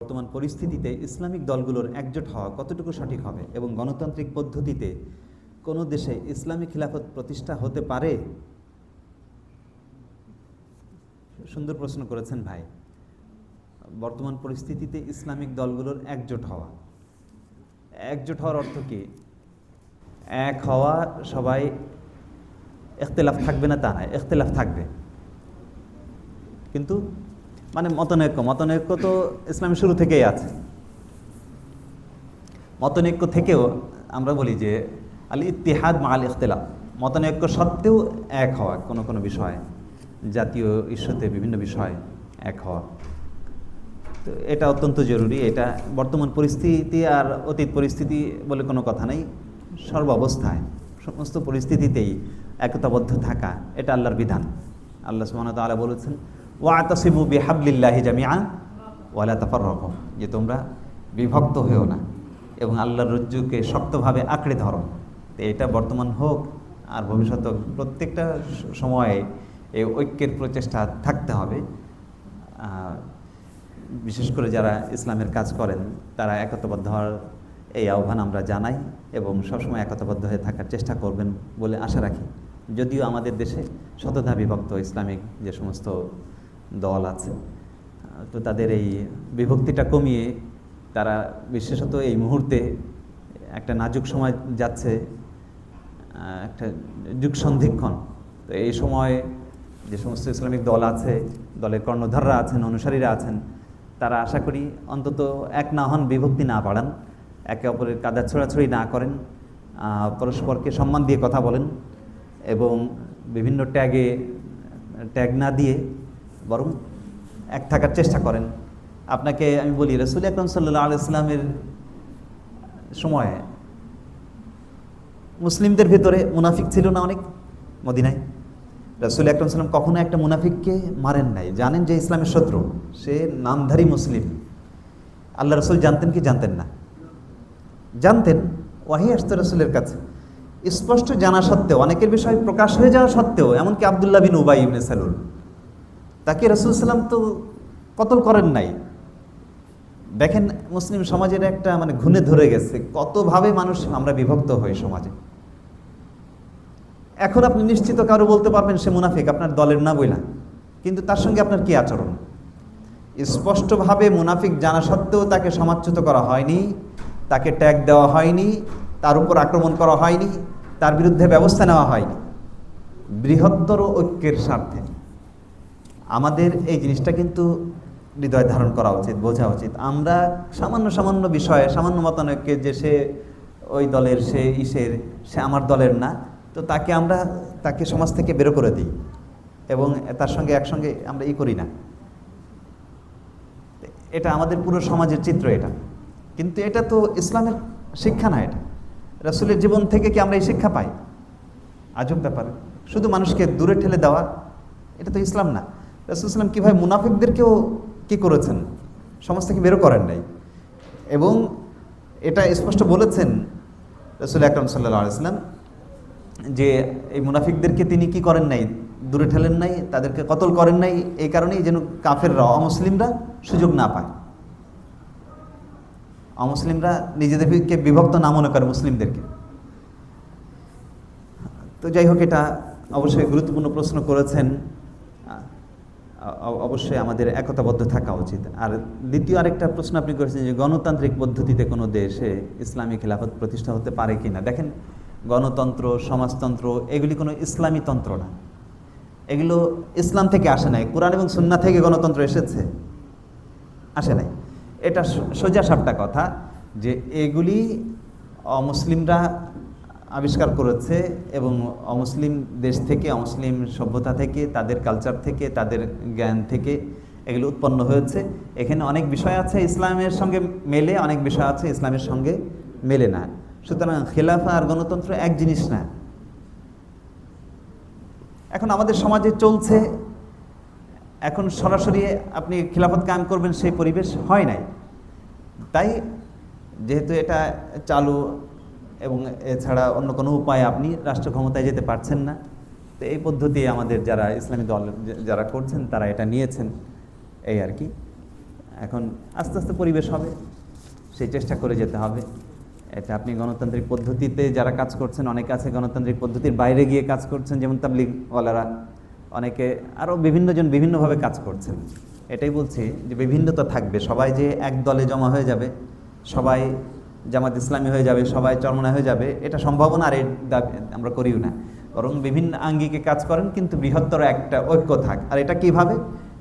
বর্তমান পরিস্থিতিতে ইসলামিক দলগুলোর একজোট হওয়া কতটুকু সঠিক হবে এবং গণতান্ত্রিক পদ্ধতিতে কোনো দেশে ইসলামী খিলাফত প্রতিষ্ঠা হতে পারে? সুন্দর প্রশ্ন করেছেন ভাই। বর্তমান পরিস্থিতিতে ইসলামিক দলগুলোর একজোট হওয়া। একজোট হওয়ার অর্থ কি? এক হওয়া সবাই এখতেলাফ থাকবে না তা নয় এখতেলাফ থাকবে। কিন্তু মানে মতনৈক্য মতনৈক্য তো ইসলামের শুরু থেকেই আছে। মতনৈক্য থেকেও আমরা বলি যে আল ইতিহাদ মা আল ইখতলাফ। মতনৈক্য সত্ত্বেও এক হওয়া কোনো কোনো বিষয়, জাতীয় ইস্যুতে বিভিন্ন বিষয় এক হওয়া। তো এটা অত্যন্ত জরুরি, এটা বর্তমান পরিস্থিতি আর অতীত পরিস্থিতি বলে কোনো কথা নেই, সর্বাবস্থায়। সমস্ত পরিস্থিতিতেই একতাবদ্ধ থাকা, এটা আল্লাহর বিধান। আল্লাহ ওয়া তাআলা বলেছেন ওয়াতাসিমু বিহাবলিল্লাহি জামিআ ওয়ালা তাফাররাকু। যে তোমরা বিভক্ত হয়েও না এবং আল্লাহর রজ্জুকে শক্তভাবে আঁকড়ে ধরো। তো এটা বর্তমান হোক আর ভবিষ্যৎ হোক, প্রত্যেকটা সময়ে এই ঐক্যের প্রচেষ্টা থাকতে হবে। বিশেষ করে যারা ইসলামের কাজ করেন তারা একতাবদ্ধ হওয়ার এই আহ্বান আমরা জানাই এবং সবসময় একতাবদ্ধ হয়ে থাকার চেষ্টা করবেন বলে আশা রাখি। যদিও আমাদের দেশে শতধা বিভক্ত ইসলামিক যে সমস্ত দল আছে। তো তাদের এই বিভক্তিটা কমিয়ে তারা বিশেষত এই মুহূর্তে একটা নাজুক সময় যাচ্ছে একটা যুগ সন্ধিক্ষণ। তো এই সময় যে সমস্ত ইসলামিক দল আছে, দলের কর্ণধাররা আছেন, অনুসারীরা আছেন, তারা আশা করি অন্তত এক না হন বিভক্তি না বাড়ান, একে অপরের কাদা ছোড়াছড়ি না করেন পরস্পরকে সম্মান দিয়ে কথা বলেন এবং বিভিন্ন ট্যাগে, ট্যাগ না দিয়ে বরং এক থাকার চেষ্টা করেন। আপনাকে আমি বলি, রসুল আকরম সাল্লাহ আলাইসলামের সময়ে মুসলিমদের ভেতরে মুনাফিক ছিল না অনেক মদিনায়। রাসুল আকরম সাল্লাম কখনো একটা মুনাফিককে মারেন নাই। জানেন যে ইসলামের শত্রু, সে নামধারী মুসলিম। আল্লাহ রসুল জানতেন কি জানতেন না? জানতেন, ওয়াহি আসতো রসুলের কাছে। স্পষ্ট জানা সত্ত্বেও, অনেকের বিষয় প্রকাশ হয়ে যাওয়া সত্ত্বেও, এমনকি আবদুল্লাহ বিন উবাই ইবনে সালুল। তাকে রসুল সাল্লাম তো কতল করেন নাই? দেখেন মুসলিম সমাজের একটা মানে ঘুণে ধরে গেছে, কতভাবে মানুষ আমরা বিভক্ত হই সমাজে। এখন আপনি নিশ্চিত কারও বলতে পারবেন সে মুনাফিক, আপনার দলের না বইলা। কিন্তু তার সঙ্গে আপনার কি আচরণ? স্পষ্টভাবে মুনাফিক জানা সত্ত্বেও তাকে সমাচ্যুত করা হয়নি, তাকে ট্যাগ দেওয়া হয়নি, তার উপর আক্রমণ করা হয়নি, তার বিরুদ্ধে ব্যবস্থা নেওয়া হয়নি। বৃহত্তর ঐক্যের স্বার্থে। আমাদের এই জিনিসটা কিন্তু হৃদয় ধারণ করা উচিত, বোঝা উচিত। আমরা সামান্য সামান্য বিষয়ে, সামান্য মতানৈক্যে যে সে ওই দলের, সে ইসের, সে আমার দলের না, তো তাকে আমরা, তাকে সমাজ থেকে বেরো করে দিই এবং তার সঙ্গে একসঙ্গে আমরা ই করি না। এটা আমাদের পুরো সমাজের চিত্র এটা। কিন্তু এটা তো ইসলামের শিক্ষা না এটা। রাসূলের জীবন থেকে কি আমরা এই শিক্ষা পাই? আজব ব্যাপার। শুধু মানুষকে দূরে ঠেলে দেওয়া, এটা তো ইসলাম না। রাসুল ইসলাম কীভাবে মুনাফিকদেরকেও কী করেছেন? সমাজ থেকে বেরো করেন নাই? এবং এটা স্পষ্ট বলেছেন রসুল আকরম সাল্লাহ আলাইসলাম যে এই মুনাফিকদেরকে তিনি কি করেন নাই? দূরে ঠেলেন নাই, তাদেরকে কতল করেন নাই? এই কারণেই যেন কাফেররা, অমুসলিমরা সুযোগ না পায়। অমুসলিমরা নিজেদেরকে বিভক্ত না মনে করে মুসলিমদেরকে। তো যাই হোক, এটা অবশ্যই গুরুত্বপূর্ণ প্রশ্ন করেছেন অবশ্যই আমাদের একতাবদ্ধ থাকা উচিত। আর দ্বিতীয় আরেকটা প্রশ্ন আপনি করেছেন যে গণতান্ত্রিক পদ্ধতিতে কোনো দেশে ইসলামী খেলাফত প্রতিষ্ঠা হতে পারে কি না দেখেন, গণতন্ত্র, সমাজতন্ত্র, এগুলি কোনো ইসলামী তন্ত্র না। এগুলো ইসলাম থেকে আসে নাই। কোরআন এবং সুন্না থেকে গণতন্ত্র এসেছে। আসে নাই। এটা সোজা সাপটা কথা যে এগুলি অমুসলিমরা আবিষ্কার করেছে এবং অমুসলিম দেশ থেকে, অমুসলিম সভ্যতা থেকে, তাদের কালচার থেকে, তাদের জ্ঞান থেকে এগুলো উৎপন্ন হয়েছে। এখানে অনেক বিষয় আছে ইসলামের সঙ্গে মেলে, অনেক বিষয় আছে ইসলামের সঙ্গে মেলে না। সুতরাং খেলাফা আর গণতন্ত্র এক জিনিস না। এখন আমাদের সমাজে চলছে, এখন সরাসরি আপনি খিলাফত কায়েম করবেন সেই পরিবেশ হয় নাই। তাই যেহেতু এটা চালু এবং এছাড়া অন্য কোনো উপায়ে আপনি রাষ্ট্র ক্ষমতায় যেতে পারছেন না। তো এই পদ্ধতি আমাদের যারা ইসলামী দল যারা করছেন, তারা এটা নিয়েছেন এই আর কি। এখন আস্তে আস্তে পরিবেশ হবে, সেই চেষ্টা করে যেতে হবে। এটা আপনি গণতান্ত্রিক পদ্ধতিতে যারা কাজ করছেন, অনেকে আছে গণতান্ত্রিক পদ্ধতির বাইরে গিয়ে কাজ করছেন, যেমন তাবলিগওয়ালারা। অনেকে আরও বিভিন্নজন বিভিন্নভাবে কাজ করছেন। এটাই বলছি যে বিভিন্নতা থাকবে, সবাই যে এক দলে জমা হয়ে যাবে, সবাই জামাত ইসলামী হয়ে যাবে, সবাই চরমনা হয়ে যাবে, এটা সম্ভাবনা আর এর দাবি আমরা করিও না। বরং বিভিন্ন আঙ্গিকে কাজ করেন, কিন্তু বৃহত্তর একটা ঐক্য থাক। আর এটা কীভাবে?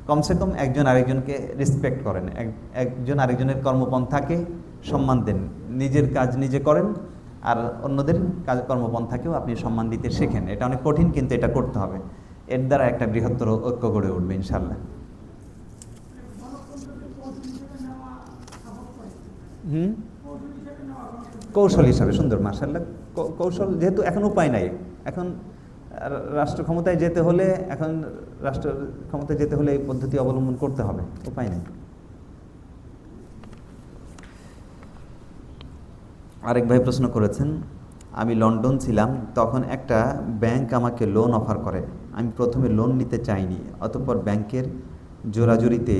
কমসে কম একজন আরেকজনকে রেসপেক্ট করেন। এক- একজন আরেকজনের কর্মপন্থাকে সম্মান দেন। নিজের কাজ নিজে করেন, আর অন্যদের কাজ কর্মপন্থাকেও আপনি সম্মান দিতে শেখেন। এটা অনেক কঠিন, কিন্তু এটা করতে হবে। এর দ্বারা একটা বৃহত্তর ঐক্য গড়ে উঠবে ইনশাল্লাহ হুম? কৌশল হিসাবে, সুন্দর মার্শাল্লাহ কৌশল যেহেতু এখন উপায় নাই, এখন রাষ্ট্র ক্ষমতায় যেতে হলে, এখন রাষ্ট্র ক্ষমতায় যেতে হলে এই পদ্ধতি অবলম্বন করতে হবে, উপায় নেই। আরেক ভাই প্রশ্ন করেছেন, আমি লন্ডন ছিলাম, তখন একটা ব্যাংক আমাকে লোন অফার করে। আমি প্রথমে লোন নিতে চাইনি, অতঃপর ব্যাংকের জোরাজুরিতে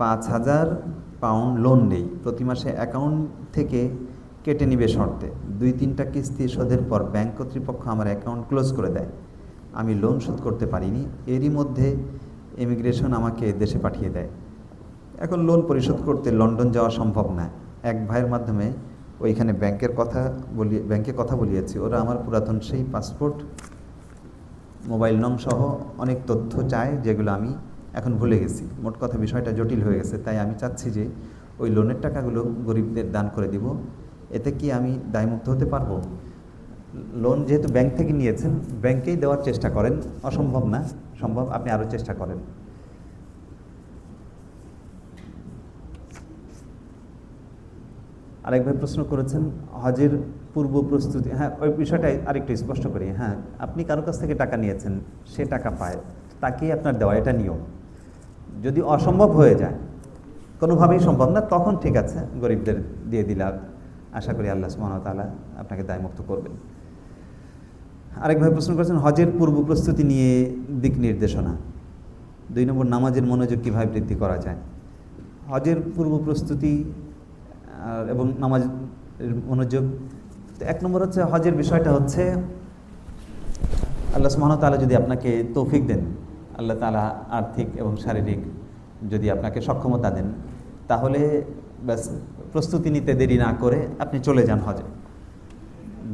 পাঁচ হাজার পাউন্ড লোন নেই। প্রতি মাসে অ্যাকাউন্ট থেকে কেটে নিবে শর্তে। দুই তিনটা কিস্তি শোধের পর ব্যাংক কর্তৃপক্ষ আমার অ্যাকাউন্ট ক্লোজ করে দেয়। আমি লোন শোধ করতে পারিনি। এরই মধ্যে ইমিগ্রেশন আমাকে দেশে পাঠিয়ে দেয়। এখন লোন পরিশোধ করতে লন্ডন যাওয়া সম্ভব না। এক ভাইয়ের মাধ্যমে ওইখানে ব্যাংকের কথা বলি, ব্যাংকে কথা বলিয়েছি। ওরা আমার পুরাতন সেই পাসপোর্ট, মোবাইল নং সহ অনেক তথ্য চায় যেগুলো আমি এখন ভুলে গেছি। মোট কথা বিষয়টা জটিল হয়ে গেছে। তাই আমি চাচ্ছি যে ওই লোনের টাকাগুলো গরিবদের দান করে দিব। এতে কি আমি দায়মুক্ত হতে পারব? লোন যেহেতু ব্যাংক থেকে নিয়েছেন, ব্যাংকেই দেওয়ার চেষ্টা করেন। অসম্ভব না, সম্ভব আপনি আরও চেষ্টা করেন। আরেক ভাই প্রশ্ন করেছেন, হজের পূর্ব প্রস্তুতি হ্যাঁ ওই বিষয়টা আরেকটু স্পষ্ট করি হ্যাঁ আপনি কারও কাছ থেকে টাকা নিয়েছেন, সে টাকা পায়, তাকেই আপনার দেওয়া এটা নিয়ম। যদি অসম্ভব হয়ে যায়, কোনোভাবেই সম্ভব না, তখন ঠিক আছে, গরিবদের দিয়ে দিলে আশা করি আল্লাহ সুবহানাহু তাআলা আপনাকে দায়মুক্ত করবেন। আরেক ভাই প্রশ্ন করেছেন, হজের পূর্ব প্রস্তুতি নিয়ে দিক নির্দেশনা। দুই নম্বর, নামাজের মনোযোগ কীভাবে বৃদ্ধি করা যায়? হজের পূর্ব প্রস্তুতি এবং নামাজ মনোযোগ এক নম্বর হচ্ছে হজের বিষয়টা হচ্ছে, আল্লাহ সুবহানাহু ওয়া তাআলা যদি আপনাকে তৌফিক দেন, আল্লাহ তালা আর্থিক এবং শারীরিক যদি আপনাকে সক্ষমতা দেন, তাহলে ব্যাস প্রস্তুতি নিতে দেরি না করে আপনি চলে যান হজে।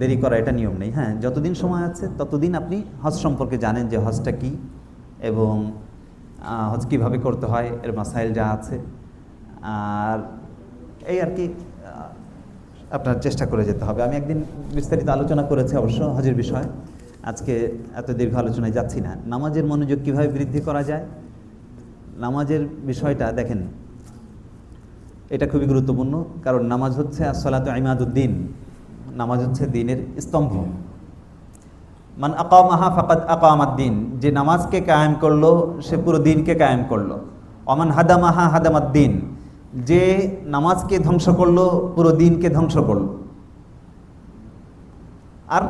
দেরি করা এটা নিয়ম নেই হ্যাঁ? যতদিন সময় আছে, ততদিন আপনি হজ সম্পর্কে জানেন যে হজটা কি এবং হজ কীভাবে করতে হয়, এর মাসাইল যা আছে। আর এই আর কি আপনার চেষ্টা করে যেতে হবে। আমি একদিন বিস্তারিত আলোচনা করেছি অবশ্য হজের বিষয়। আজকে এত দীর্ঘ আলোচনায় যাচ্ছি না। নামাজের মনোযোগ কীভাবে বৃদ্ধি করা যায়? নামাজের বিষয়টা দেখেন এটা খুবই গুরুত্বপূর্ণ, কারণ নামাজ হচ্ছে আসসালাত ইমাদুদ্দিন, নামাজ হচ্ছে দিনের স্তম্ভ। মান আকামাহা ফাকাদ আকামাদ দিন যে নামাজকে কায়েম করল, সে পুরো দিনকে কায়েম করল। অমান হাদামাহা দিন যে নামাজকে ধ্বংস করল, পুরো দিনকে ধ্বংস করল। আর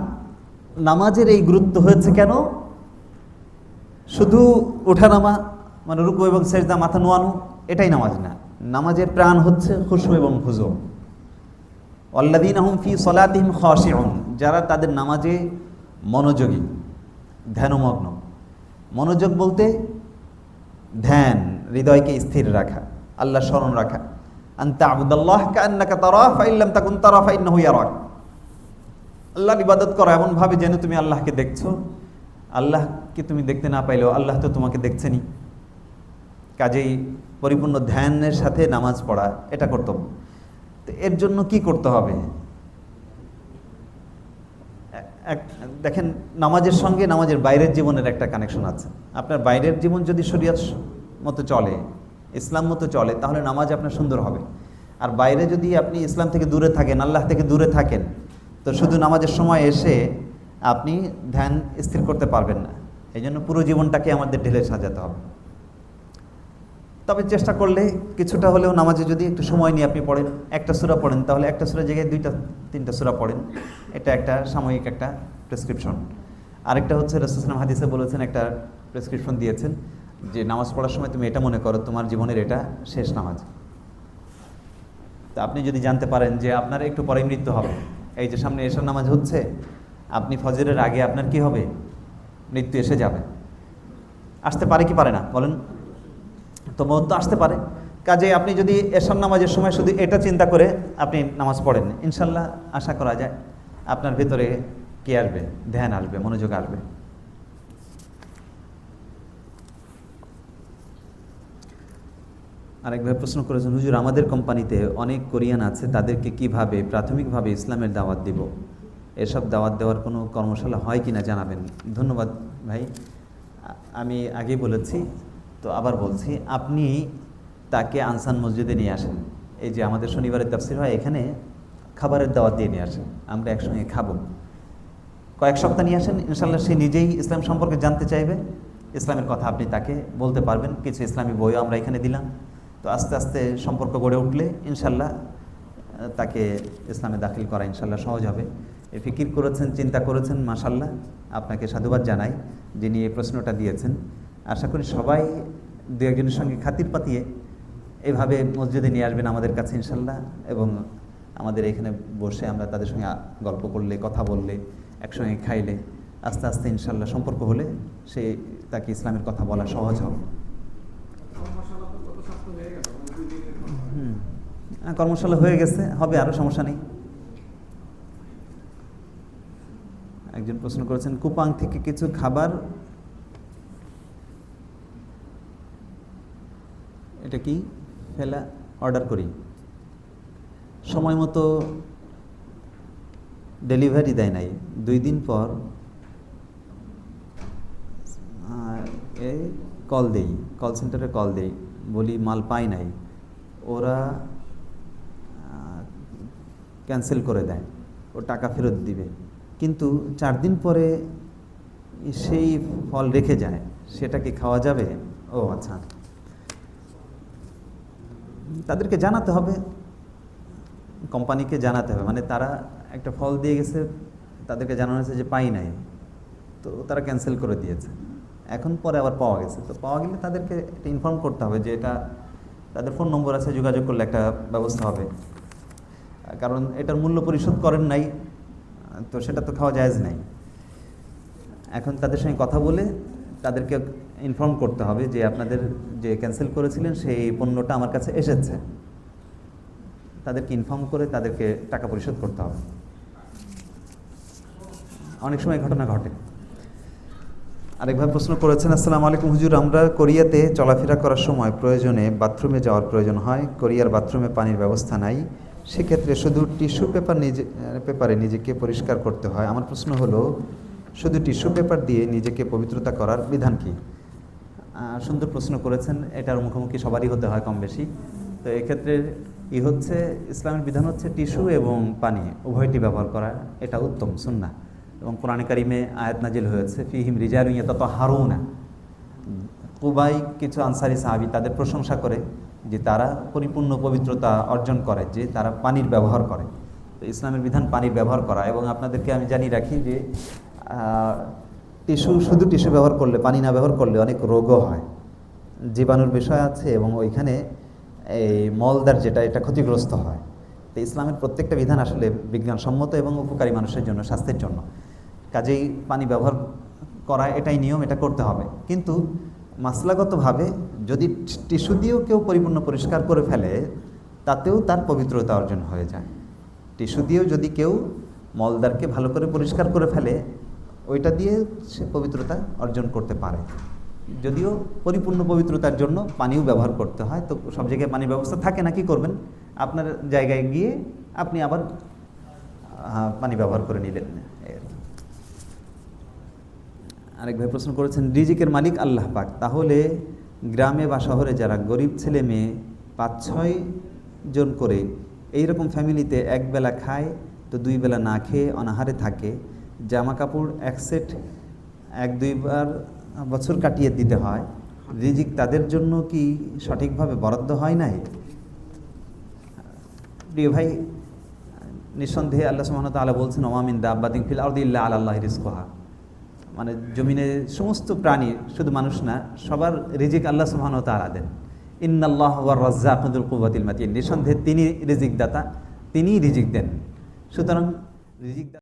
নামাজের এই গুরুত্ব হয়েছে কেন? শুধু ওঠানামা মানে রুকু এবং সেজদা মাথা নোয়ানো, এটাই নামাজ না। নামাজের প্রাণ হচ্ছে খুশু এবং খুজু অল্লাদিন আহম ফি সলাতিম খাশিউন, যারা তাদের নামাজে মনোযোগী, ধ্যানমগ্ন। মনোযোগ বলতে ধ্যান, হৃদয়কে স্থির রাখা আল্লাহ স্মরণ রাখা। আন্তা আবুদাল্লাহ কান্নাকা তারা ফাইল্লাম তাকুন তারা ফাইন্নাহু ইয়ারাক। আল্লাহর ইবাদত করো এমনভাবে যেন তুমি আল্লাহকে দেখছ। আল্লাহকে তুমি দেখতে না পাইলেও আল্লাহ তো তোমাকে দেখছেনই। কাজেই পরিপূর্ণ ধ্যানের সাথে নামাজ পড়া, এটা কর্তব্য। তো এর জন্য কি করতে হবে? এক, দেখেন, নামাজের সঙ্গে নামাজের বাইরের জীবনের একটা কানেকশন আছে। আপনার বাইরের জীবন যদি শরীয়ত মতো চলে, ইসলাম মতো চলে, তাহলে নামাজ আপনার সুন্দর হবে। আর বাইরে যদি আপনি ইসলাম থেকে দূরে থাকেন, আল্লাহ থেকে দূরে থাকেন, তো শুধু নামাজের সময় এসে আপনি ধ্যান স্থির করতে পারবেন না। এই জন্য পুরো জীবনটাকে আমাদের ঢেলে সাজাতে হবে। তবে চেষ্টা করলে কিছুটা হলেও নামাজে যদি একটু সময় নিয়ে আপনি পড়েন, একটা সুরা পড়েন, তাহলে একটা সুরা জায়গায় দুইটা, তিনটা সুরা পড়েন। এটা একটা সাময়িক একটা প্রেসক্রিপশন আরেকটা হচ্ছে রসুলাম হাদিসে বলেছেন, একটা প্রেসক্রিপশন দিয়েছেন যে নামাজ পড়ার সময় তুমি এটা মনে করো, তোমার জীবনের এটা শেষ নামাজ। তা আপনি যদি জানতে পারেন যে আপনার একটু পরে মৃত্যু হবে, এই যে সামনে এসার নামাজ হচ্ছে, আপনি ফজরের আগে আপনার কি হবে? মৃত্যু এসে যাবে। আসতে পারে কি পারে না? বলেন। তো মত তো আসতে পারে। কাজে আপনি যদি এসার নামাজের সময় শুধু এটা চিন্তা করে আপনি নামাজ পড়েন, ইনশাল্লাহ আশা করা যায় আপনার ভেতরে কি আসবে? ধ্যান আসবে, মনোযোগ আসবে। আরেকভাবে প্রশ্ন করেছেন, হুজুর, আমাদের কোম্পানিতে অনেক কোরিয়ান আছে, তাদেরকে কীভাবে, প্রাথমিকভাবে ইসলামের দাওয়াত দিব? এসব দাওয়াত দেওয়ার কোনো কর্মশালা হয় কিনা জানাবেন। ধন্যবাদ ভাই। আমি আগেই বলেছি তো আবার বলছি, আপনি তাকে আনসান মসজিদে নিয়ে আসেন। এই যে আমাদের শনিবারের তাফসির হয়, এখানে খাবারের দাওয়াত দিয়ে নিয়ে আসেন। আমরা একসঙ্গে খাব। কয়েক সপ্তাহ নিয়ে আসেন ইনশাল্লাহ সে নিজেই ইসলাম সম্পর্কে জানতে চাইবে। ইসলামের কথা আপনি তাকে বলতে পারবেন। কিছু ইসলামী বইও আমরা এখানে দিলাম। তো আস্তে আস্তে সম্পর্ক গড়ে উঠলে ইনশাল্লাহ তাকে ইসলামে দাখিল করা ইনশাল্লাহ সহজ হবে। এ ফিকির করেছেন, চিন্তা করেছেন মাশাল্লাহ আপনাকে সাধুবাদ জানাই যিনি এই প্রশ্নটা দিয়েছেন। আশা করি সবাই দু একজনের সঙ্গে খাতির পাতিয়ে এভাবে মসজিদে নিয়ে আসবেন আমাদের কাছে ইনশাল্লাহ এবং আমাদের এখানে বসে আমরা তাদের সঙ্গে গল্প করলে, কথা বললে, একসঙ্গে খাইলে, আস্তে আস্তে ইনশাল্লাহ সম্পর্ক হলে সে তাকে ইসলামের কথা বলা সহজ হবে। কর্মশালা হয়ে গেছে, হবে আরও সমস্যা নেই। একজন প্রশ্ন করেছেন, কুপাং থেকে কিছু খাবার এটা কি? ফেলা অর্ডার করি। সময় মতো ডেলিভারি দেয় নাই। দুই দিন পর এ কল দেই। কল সেন্টারে কল দেই। বলি, মাল পাই নাই। ওরা ক্যান্সেল করে দেয়। ও টাকা ফেরত দিবে। কিন্তু চার দিন পরে সেই ফল রেখে যায়। সেটা কি খাওয়া যাবে? ও আচ্ছা। তাদেরকে জানাতে হবে। কোম্পানিকে জানাতে হবে। মানে তারা একটা ফল দিয়ে গেছে, তাদেরকে জানানো হয়েছে যে পাই নাই। তো তারা ক্যান্সেল করে দিয়েছে। এখন পরে আবার পাওয়া গেছে। তো পাওয়া গেলে তাদেরকে এটা ইনফর্ম করতে হবে যে এটা, তাদের ফোন নম্বর আছে, যোগাযোগ করলে একটা ব্যবস্থা হবে। কারণ এটার মূল্য পরিশোধ করেন নাই, তো সেটা তো খাওয়া জায়েজ নাই। এখন তাদের সঙ্গে কথা বলে তাদেরকে ইনফর্ম করতে হবে যে আপনাদের যে ক্যান্সেল করেছিলেন সেই পণ্যটা আমার কাছে এসেছে। তাদেরকে ইনফর্ম করে তাদেরকে টাকা পরিশোধ করতে হবে। অনেক সময় ঘটনা ঘটে। আরেকভাবে প্রশ্ন করেছেন, আসসালামু আলাইকুম হুজুর, আমরা কোরিয়াতে চলাফেরা করার সময় প্রয়োজনে বাথরুমে যাওয়ার প্রয়োজন হয়। কোরিয়ার বাথরুমে পানির ব্যবস্থা নাই। সেক্ষেত্রে শুধু টিস্যু পেপার নিজে পেপারে নিজেকে পরিষ্কার করতে হয়। আমার প্রশ্ন হলো, শুধু টিস্যু পেপার দিয়ে নিজেকে পবিত্রতা করার বিধান কি? সুন্দর প্রশ্ন করেছেন। এটার মুখোমুখি সবারই হতে হয় কম বেশি তো এক্ষেত্রে ই হচ্ছে, ইসলামের বিধান হচ্ছে টিস্যু এবং পানি, উভয়টি ব্যবহার করা, এটা উত্তম সুন্না এবং কোরআনে কারিমে আয়াত নাজিল হয়েছে, ফিহিম রিজারুইয়া তত হারুনা কুবাই কিছু আনসারি সাহাবি তাদের প্রশংসা করে যে তারা পরিপূর্ণ পবিত্রতা অর্জন করে, যে তারা পানির ব্যবহার করে। তো ইসলামের বিধান পানির ব্যবহার করা। এবং আপনাদেরকে আমি জানিয়ে রাখি যে টিস্যু, শুধু টিস্যু ব্যবহার করলে, পানি না ব্যবহার করলে অনেক রোগও হয়। জীবাণুর বিষয় আছে এবং ওইখানে এই মলদার যেটা, এটা ক্ষতিগ্রস্ত হয়। তো ইসলামের প্রত্যেকটা বিধান আসলে বিজ্ঞানসম্মত এবং উপকারী মানুষের জন্য, স্বাস্থ্যের জন্য। কাজেই পানি ব্যবহার করা এটাই নিয়ম, এটা করতে হবে। কিন্তু মাসলাগতভাবে যদি টিস্যু দিয়েও কেউ পরিপূর্ণ পরিষ্কার করে ফেলে, তাতেও তার পবিত্রতা অর্জন হয়ে যায়। টিস্যু দিয়েও যদি কেউ মলদারকে ভালো করে পরিষ্কার করে ফেলে ওইটা দিয়ে সে পবিত্রতা অর্জন করতে পারে। যদিও পরিপূর্ণ পবিত্রতার জন্য পানিও ব্যবহার করতে হয়, তো সব জায়গায় পানির ব্যবস্থা থাকে না, কি করবেন? আপনার জায়গায় গিয়ে আপনি আবার পানি ব্যবহার করে নিলেন। আর আরেক ভাই প্রশ্ন করেছেন, রিজিকের মালিক আল্লাহ পাক। তাহলে গ্রামে বা শহরে যারা গরিব ছেলে মেয়ে, পাঁচ ছয় জন করে এই রকম ফ্যামিলিতে এক বেলা খায়, তো দুই বেলা না খেয়ে অনাহারে থাকে জামা কাপড় এক সেট এক দুইবার বছর কাটিয়ে দিতে হয়। রিজিক তাদের জন্য কি সঠিকভাবে বরাদ্দ হয় নাই? প্রিয় ভাই, নিঃসন্দেহে আল্লাহ সুবহানাহু ওয়া তাআলা বলছেন ওমামিন দাব্বাতিন ফিল আলা আল্লাহি রিজকুহা। মানে জমিনে সমস্ত প্রাণী, শুধু মানুষ না, সবার রিজিক আল্লাহ সুবহান তাআলা দেন। ইন্নাল্লাহ রাজ্জাকুল কুওয়াতিল মাতিন। নিঃসন্দেহে তিনি রিজিক দাতা তিনিই রিজিক দেন। সুতরাং রিজিক